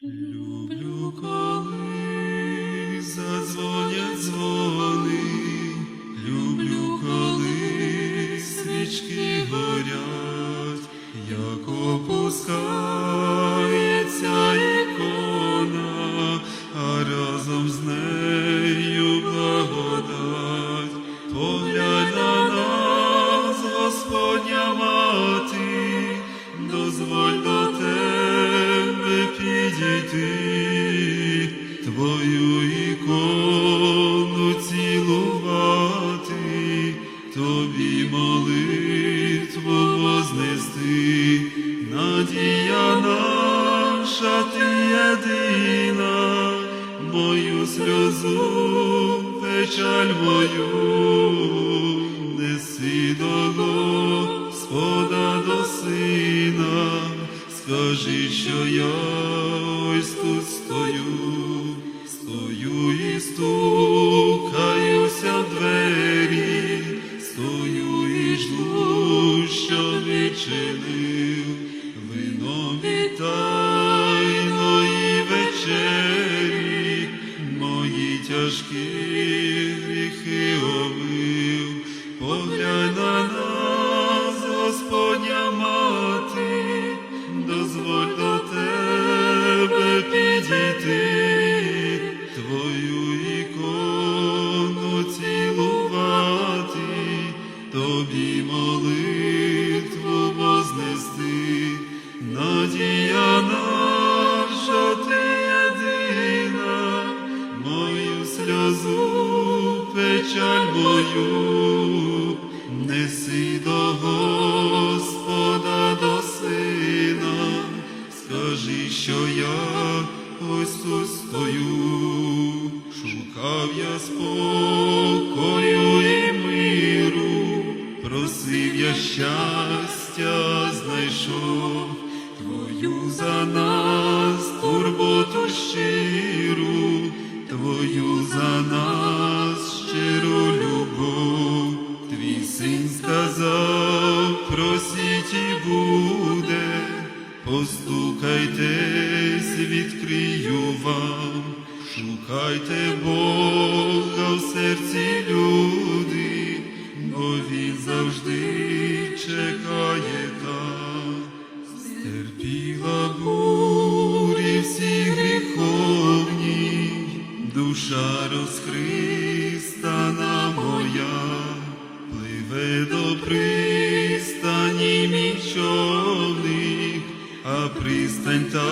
Люблю, коли задзвонять дзвони, люблю, коли свічки горять, як опускається ікона, разом з нею благодать. Поглянь на нас, Господня мати, дозволь до цілувати, тобі молитву вознести, надія наша ти єдина, мою сльозу, печаль мою, неси до Господа до сина, скажи, що я ось тут стою, стою і стукаюся тяжкі гріхи омив, мою, неси до Господа до сина, скажи, що я тут стою, шукав я спокою і миру, просив я щастя, знайшов твою за нас турботу щиру, твою за нас син сказав, просіть і буде, постукайтесь, відкрию вам, шукайте Бога в серці люди, бо він завжди пристань та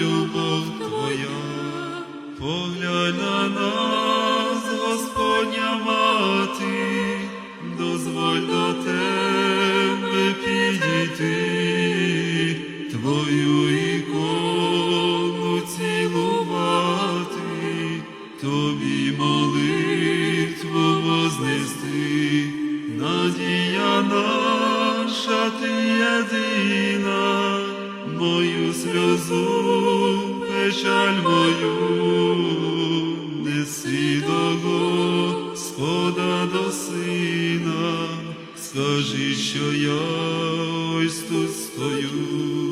любов твоя, поглянь на нас, Господня мати, дозволь до тебе підійти, твою ікону цілувати, тобі молитву вознести, надія наша ти єдина, мою сльозу, печаль мою, неси до Господа до сина, скажи, що я ось тут стою.